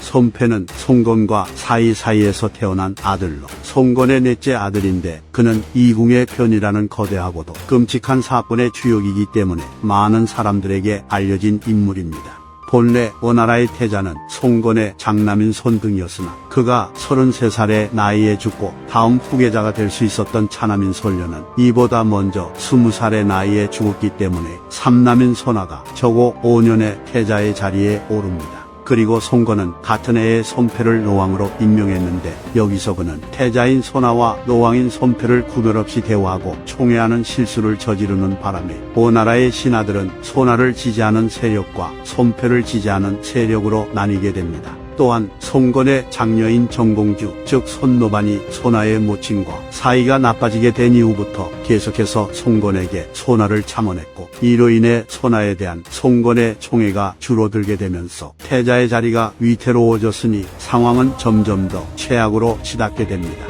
손패는 송건과 사이사이에서 태어난 아들로 송건의 넷째 아들인데 그는 이궁의 편이라는 거대하고도 끔찍한 사건의 주역이기 때문에 많은 사람들에게 알려진 인물입니다. 본래 오나라의 태자는 송건의 장남인 손등이었으나 그가 33살의 나이에 죽고 다음 후계자가 될 수 있었던 차남인 손녀는 이보다 먼저 20살의 나이에 죽었기 때문에 삼남인 손아가 저고 5년의 태자의 자리에 오릅니다. 그리고 송건은 같은 해에 손패를 노왕으로 임명했는데 여기서 그는 태자인 손아와 노왕인 손패를 구별 없이 대우하고 총애하는 실수를 저지르는 바람에 오나라의 신하들은 손아를 지지하는 세력과 손패를 지지하는 세력으로 나뉘게 됩니다. 또한 송건의 장녀인 정공주 즉 손노반이 손아의 모친과 사이가 나빠지게 된 이후부터 계속해서 송건에게 손아를 참원했고 이로 인해 손아에 대한 송건의 총애가 줄어들게 되면서 태자의 자리가 위태로워졌으니 상황은 점점 더 최악으로 치닫게 됩니다.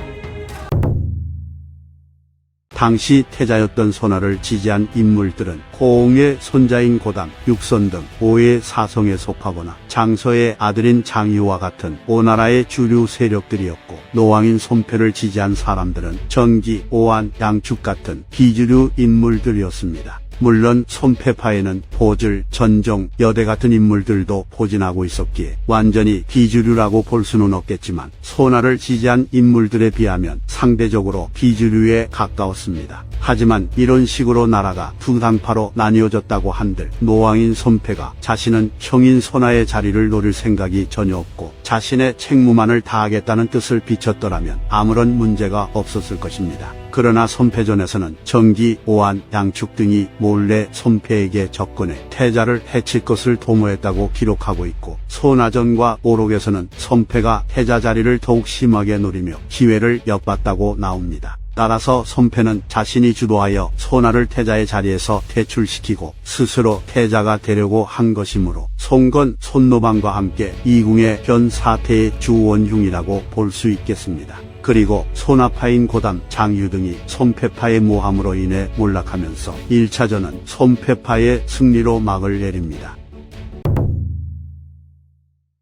당시 태자였던 손아를 지지한 인물들은 고흥의 손자인 고담, 육선 등 오의 사성에 속하거나 장서의 아들인 장유와 같은 오나라의 주류 세력들이었고 노왕인 손패를 지지한 사람들은 전기, 오한, 양축 같은 비주류 인물들이었습니다. 물론 손패파에는 보질, 전종, 여대 같은 인물들도 포진하고 있었기에 완전히 비주류라고 볼 수는 없겠지만 손아를 지지한 인물들에 비하면 상대적으로 비주류에 가까웠습니다. 하지만 이런 식으로 나라가 두 당파로 나뉘어졌다고 한들 노왕인 손패가 자신은 형인 손아의 자리를 노릴 생각이 전혀 없고 자신의 책무만을 다하겠다는 뜻을 비쳤더라면 아무런 문제가 없었을 것입니다. 그러나 손패전에서는 정기, 오한, 양축 등이 몰래 손패에게 접근해 태자를 해칠 것을 도모했다고 기록하고 있고 소나전과 오록에서는 손패가 태자 자리를 더욱 심하게 노리며 기회를 엿봤다고 나옵니다. 따라서 손패는 자신이 주도하여 소나를 태자의 자리에서 퇴출시키고 스스로 태자가 되려고 한 것이므로 송건, 손노방과 함께 이궁의 변 사태의 주원흉이라고 볼 수 있겠습니다. 그리고 손아파인 고담, 장유 등이 손패파의 모함으로 인해 몰락하면서 1차전은 손패파의 승리로 막을 내립니다.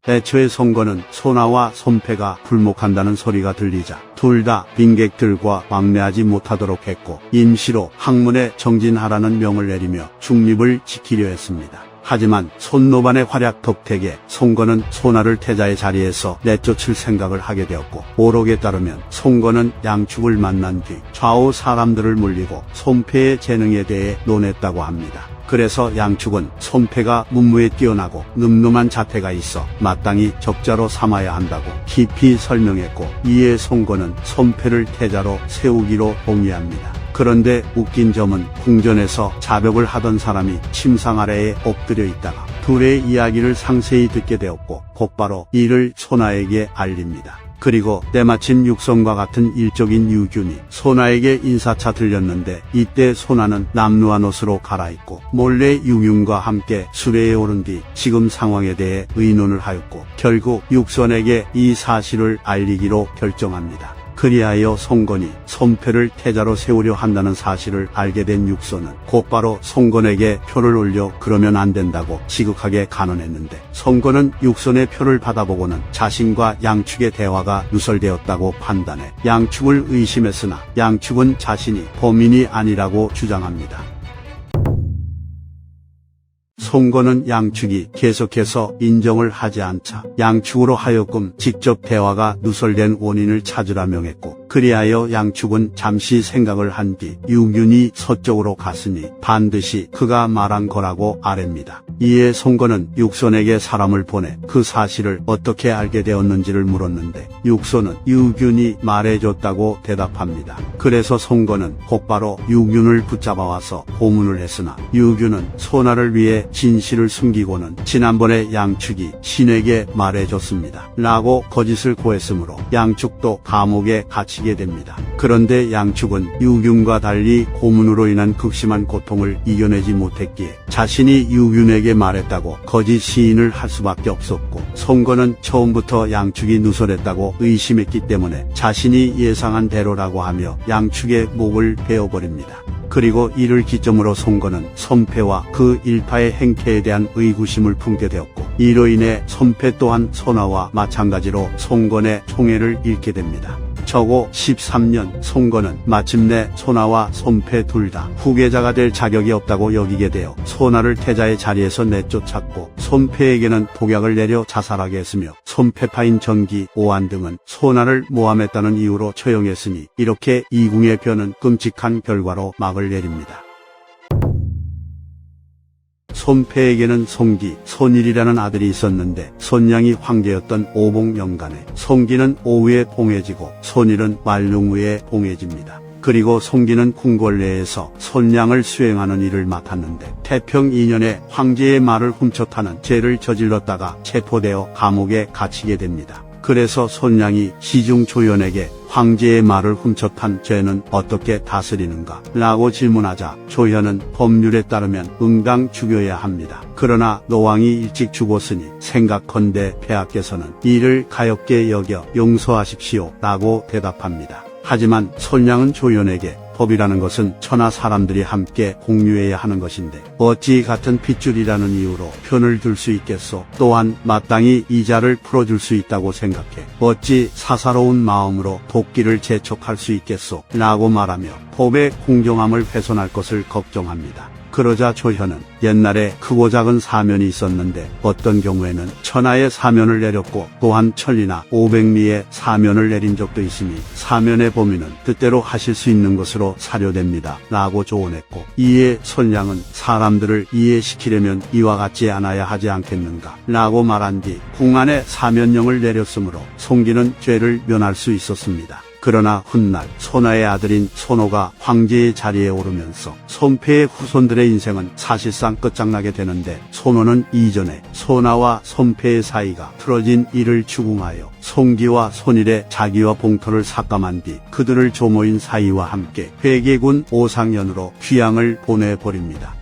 애초에 송건은 소나와 손패가 불목한다는 소리가 들리자 둘 다 빈객들과 왕래하지 못하도록 했고 임시로 학문에 정진하라는 명을 내리며 중립을 지키려 했습니다. 하지만 손노반의 활약 덕택에 송건은 소나를 태자의 자리에서 내쫓을 생각을 하게 되었고 오록에 따르면 송건은 양축을 만난 뒤 좌우 사람들을 물리고 손패의 재능에 대해 논했다고 합니다. 그래서 양축은 손패가 문무에 뛰어나고 늠름한 자태가 있어 마땅히 적자로 삼아야 한다고 깊이 설명했고 이에 송건은 손패를 태자로 세우기로 동의합니다. 그런데 웃긴 점은 궁전에서 자벽을 하던 사람이 침상 아래에 엎드려 있다가 둘의 이야기를 상세히 듣게 되었고 곧바로 이를 소나에게 알립니다. 그리고 때마침 육성과 같은 일적인 유균이 소나에게 인사차 들렸는데 이때 소나는 남루한 옷으로 갈아입고 몰래 유균과 함께 수레에 오른 뒤 지금 상황에 대해 의논을 하였고 결국 육선에게 이 사실을 알리기로 결정합니다. 그리하여 송건이 손패를 태자로 세우려 한다는 사실을 알게 된 육선은 곧바로 송건에게 표를 올려 그러면 안 된다고 지극하게 간언했는데 송건은 육선의 표를 받아보고는 자신과 양축의 대화가 누설되었다고 판단해 양축을 의심했으나 양축은 자신이 범인이 아니라고 주장합니다. 송건은 양축이 계속해서 인정을 하지 않자 양축으로 하여금 직접 대화가 누설된 원인을 찾으라 명했고 그리하여 양축은 잠시 생각을 한 뒤 유균이 서쪽으로 갔으니 반드시 그가 말한 거라고 아랩니다. 이에 송건은 육선에게 사람을 보내 그 사실을 어떻게 알게 되었는지를 물었는데 육선은 유균이 말해줬다고 대답합니다. 그래서 송건은 곧바로 유균을 붙잡아와서 고문을 했으나 유균은 소나를 위해 진실을 숨기고는 지난번에 양축이 신에게 말해줬습니다. 라고 거짓을 고했으므로 양축도 감옥에 갇히게 마치게 됩니다. 그런데 양축은 유균과 달리 고문으로 인한 극심한 고통을 이겨내지 못했기에 자신이 유균에게 말했다고 거짓 시인을 할 수밖에 없었고 송건은 처음부터 양축이 누설했다고 의심했기 때문에 자신이 예상한 대로라고 하며 양축의 목을 베어버립니다. 그리고 이를 기점으로 송건은 손패와 그 일파의 행태에 대한 의구심을 품게 되었고 이로 인해 손패 또한 손아와 마찬가지로 송건의 총애를 잃게 됩니다. 저고 13년 송건은 마침내 소나와 손패 둘 다 후계자가 될 자격이 없다고 여기게 되어 소나를 태자의 자리에서 내쫓았고 손패에게는 독약을 내려 자살하게 했으며 손패파인 전기, 오한 등은 소나를 모함했다는 이유로 처형했으니 이렇게 이궁의 변은 끔찍한 결과로 막을 내립니다. 손패에게는 송기, 손일이라는 아들이 있었는데 손양이 황제였던 오봉영간에 송기는 오후에 봉해지고 손일은 말룡 후에 봉해집니다. 그리고 송기는 궁궐내에서 손양을 수행하는 일을 맡았는데 태평 2년에 황제의 말을 훔쳐 타는 죄를 저질렀다가 체포되어 감옥에 갇히게 됩니다. 그래서 손양이 시중 조연에게 황제의 말을 훔쳐탄 죄는 어떻게 다스리는가? 라고 질문하자 조현은 법률에 따르면 응당 죽여야 합니다. 그러나 노왕이 일찍 죽었으니 생각컨대 폐하께서는 이를 가엽게 여겨 용서하십시오. 라고 대답합니다. 하지만 손양은 조연에게 법이라는 것은 천하 사람들이 함께 공유해야 하는 것인데 어찌 같은 핏줄이라는 이유로 편을 들 수 있겠소? 또한 마땅히 이자를 풀어줄 수 있다고 생각해 어찌 사사로운 마음으로 도끼를 재촉할 수 있겠소? 라고 말하며 법의 공정함을 훼손할 것을 걱정합니다. 그러자 조현은 옛날에 크고 작은 사면이 있었는데 어떤 경우에는 천하의 사면을 내렸고 또한 천리나 오백리의 사면을 내린 적도 있으니 사면의 범위는 뜻대로 하실 수 있는 것으로 사료됩니다. 라고 조언했고 이에 손양은 사람들을 이해시키려면 이와 같지 않아야 하지 않겠는가 라고 말한 뒤 궁안에 사면령을 내렸으므로 송기는 죄를 면할 수 있었습니다. 그러나 훗날 손아의 아들인 손호가 황제의 자리에 오르면서 손패의 후손들의 인생은 사실상 끝장나게 되는데 손호는 이전에 손아와 손패의 사이가 틀어진 이를 추궁하여 송기와 손일의 자기와 봉토를 삭감한 뒤 그들을 조모인 사이와 함께 회계군 오상연으로 귀양을 보내버립니다.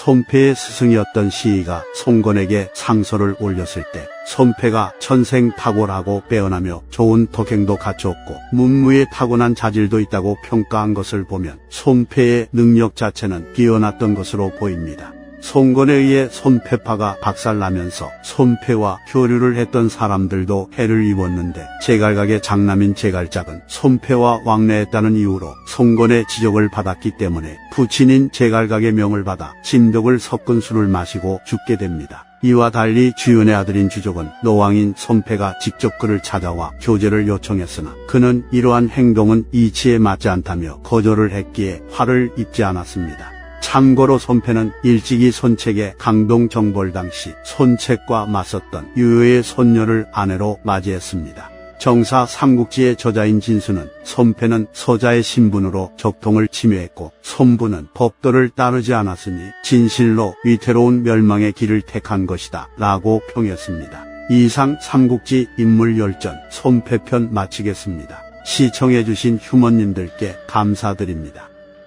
손패의 스승이었던 시이가 송건에게 상소를 올렸을 때 손패가 천생 탁월하고 빼어나며 좋은 덕행도 갖췄고 문무에 타고난 자질도 있다고 평가한 것을 보면 손패의 능력 자체는 뛰어났던 것으로 보입니다. 송건에 의해 손패파가 박살나면서 손패와 교류를 했던 사람들도 해를 입었는데 제갈각의 장남인 제갈작은 손패와 왕래했다는 이유로 송건의 지적을 받았기 때문에 부친인 제갈각의 명을 받아 진독을 섞은 술을 마시고 죽게 됩니다. 이와 달리 주연의 아들인 주족은 노왕인 손패가 직접 그를 찾아와 교제를 요청했으나 그는 이러한 행동은 이치에 맞지 않다며 거절을 했기에 화를 입지 않았습니다. 참고로 손패는 일찍이 손책의 강동 정벌 당시 손책과 맞섰던 유효의 손녀를 아내로 맞이했습니다. 정사 삼국지의 저자인 진수는 손패는 서자의 신분으로 적통을 침해했고 손부는 법도를 따르지 않았으니 진실로 위태로운 멸망의 길을 택한 것이다 라고 평했습니다. 이상 삼국지 인물 열전 손패편 마치겠습니다. 시청해주신 휴머님들께 감사드립니다.